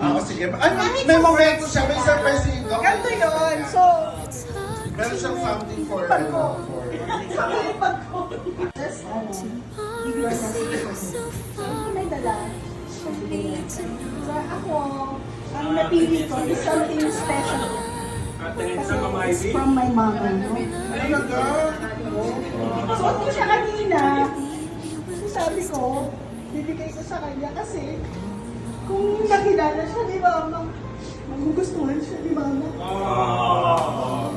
Ah, sige. Ay, may, may momento siya. May surprise si Doc. Ganito yun. So, Meron siyang something for, Pag ano, for... lipad ko. Just, ano, bigla na may dala. So, ako, ang napili ko is something special. Kasi from my. No? Talaga? Suot ko siya kanina. So sabi ko, bibigay ko sa kanya kasi kung nakilala siya ni Mama, magugustuhan siya ni Mama. Naman.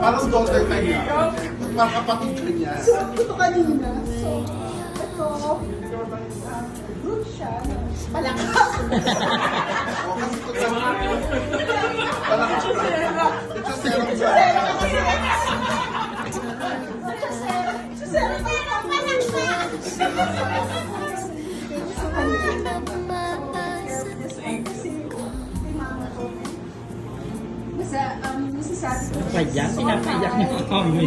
Parang daughter ka niya. Parang kapatid ka niya. Suot ko to kanina. So, ito, good siya. Malakas. Padya, pinapadyak niyo kami.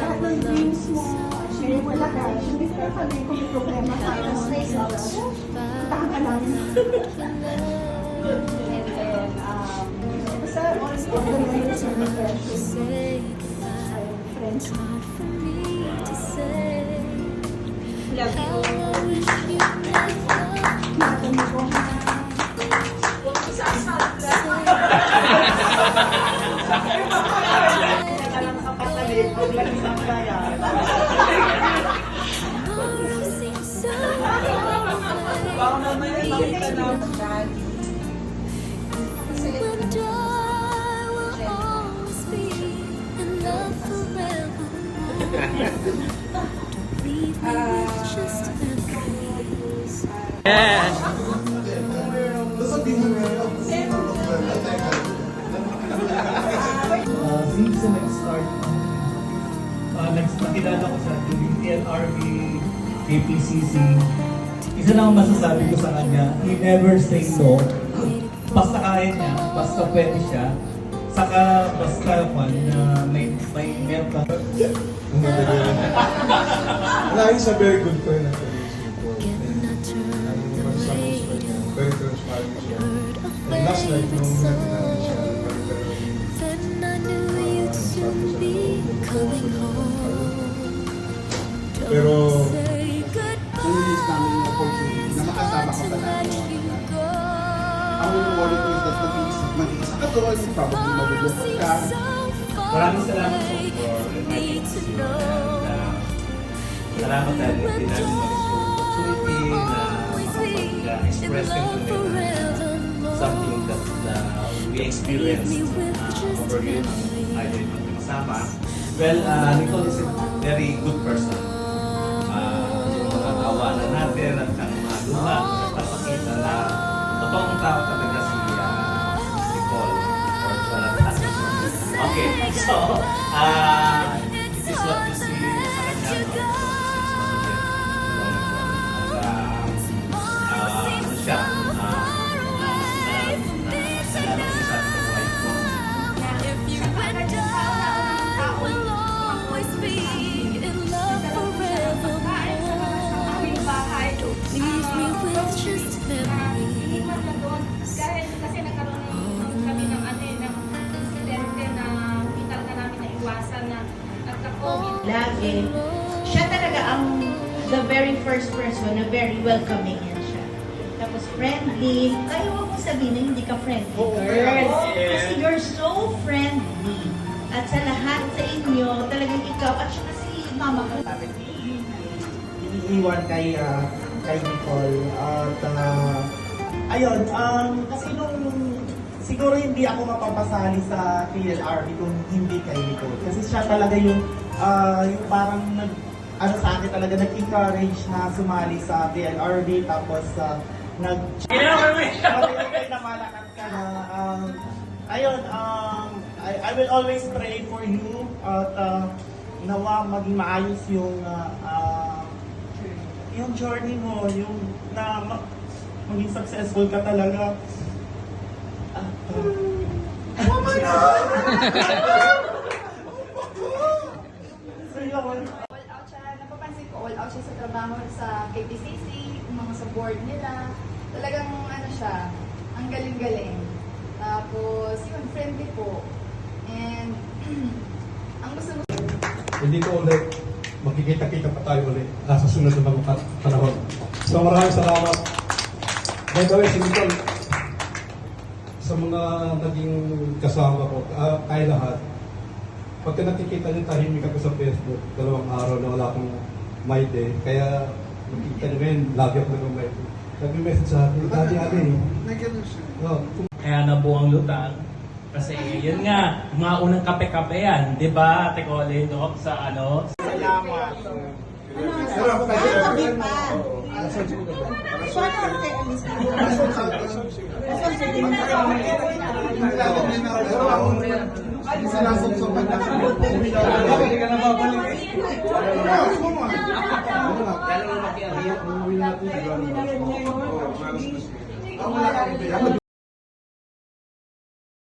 lahat ng dreams mo, may wala ka, hindi ka kami kung may problema ka, puntahan ka namin. And then, um, basta, of the friendship, ay, friends, love you. Yes. uh, since nag-start, uh, next nakilala ko sa TLRB, KPCC, isa lang ang masasabi ko sa kanya, he never say no. Basta kaya niya, basta pwede siya, saka basta man na may may meron ka. Wala yun sa very good ko. Niya, very transparent siya. And last night, nung mag-iisa, ka doon, probably malulungkot ka. Maraming salamat po for inviting us here. And, uh, salamat dahil hindi namin mag-opportunity na makapag-express na something that uh, we experienced uh, over here ng idol ng kasama. Well, uh, Nicole is a very good person. Uh, yung mga tawanan natin at ang mga luha, nagpapakita na totoong tao talaga so, uh, this is what you see sa kanya. No? At, uh, uh, ano siya, uh, uh, na- na- nalala ko sa ating wife ko. Leave me with just memories. Lagi. Siya talaga ang the very first person na very welcoming yan siya. Tapos friendly. Kaya huwag mo sabihin na hindi ka friendly, girl. Kasi you're so friendly. At sa lahat sa inyo, talagang ikaw at saka si mama ko. iniiwan kay ah, kay Nicole at ah, ayun um kasi nung siguro hindi ako mapapasali sa PLRB kung hindi kay Nicole kasi siya talaga yung ah, yung parang nag ano sa akin talaga nag-encourage na sumali sa PLRB tapos uh, nag Mabibigay na malakas ka na um, ayun um I, I will always pray for you at ah, nawa maging maayos yung ah, ah, yung journey mo, yung na ma- maging successful ka talaga. all out siya. Napapansin ko, all out siya sa trabaho sa KPCC, mga sa board nila. Talagang ano siya, ang galing-galing. Tapos, yun, friendly po. And, ang gusto ko Hindi ko ulit makikita-kita pa tayo ulit ah, sa sunod na mga pa- panahon. So maraming salamat. By the way, si Nicole, sa mga naging kasama ko, ah, tayo lahat, pagka nakikita niyo tahimik ako sa Facebook, dalawang araw na wala akong my day, kaya nakikita niyo ngayon, lagi ako nag my day. Nag-message sa akin, dati ate, Nag-ganun siya. oh, Kaya nabuang lutang. Kasi yun nga, mga unang kape-kape yan. Di ba, Ate Colin, no? Sa ano? Pa. So, ano ang kay Alice? Sinasabsaban na. Hindi ka na babalik. Ang wala kang